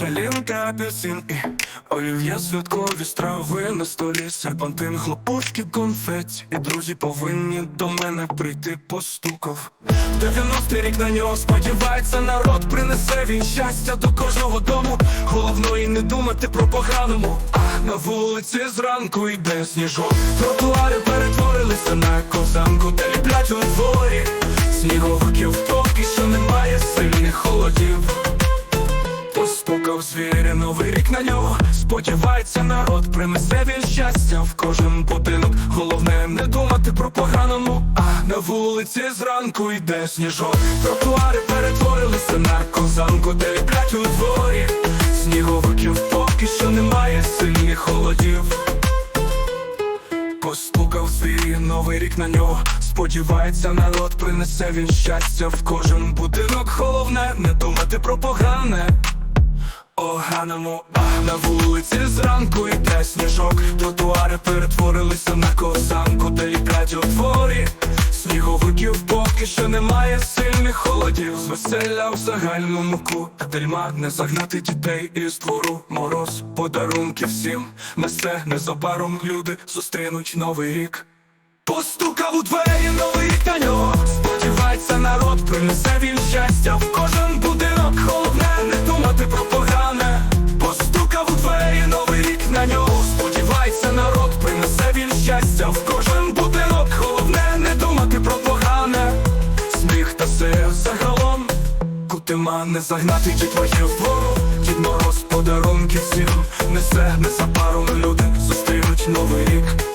Салінка, апельсин і олів'є святкові страви на столі. Серпантин, хлопушки, конфеті І друзі повинні до мене прийти постукав. 90-й рік на нього сподівається народ Принесе він щастя до кожного дому. Головно і не думати про поганому. А на вулиці зранку йде сніжок. Тротуари перетворилися на ковзанку Де ліплять у дворі. Сніговиків Постукав звірі новий рік на нього. Сподівається народ, принесе він щастя в кожен будинок. Головне не думати про поганому А на вулиці зранку йде сніжок. Тротуари перетворилися на ковзанку Де ліплять у дворі. Сніговиків поки що немає сильних холодів. Постукав свій новий рік на нього. Сподівається, народ принесе він щастя в кожен будинок. Головне не думати про погане Оганому, а на вулиці зранку йде сніжок. Тротуари перетворилися на косанку, де дворі. Сніговиків поки що немає сильних холодів. З веселя в загальному кутельма Не загнати дітей із двору. Мороз Подарунки всім несе. Незабаром люди зустрінуть новий рік. Постукав у двері новий на Сподівається народ, принесе Сподівається народ, принесе він щастя. В кожен будинок Головне не думати про погане. Сміх та все загалом. Кутима не загнати дітвахів вгору Дід Мороз подарунки всім несе незабаром люди зустрінуть новий рік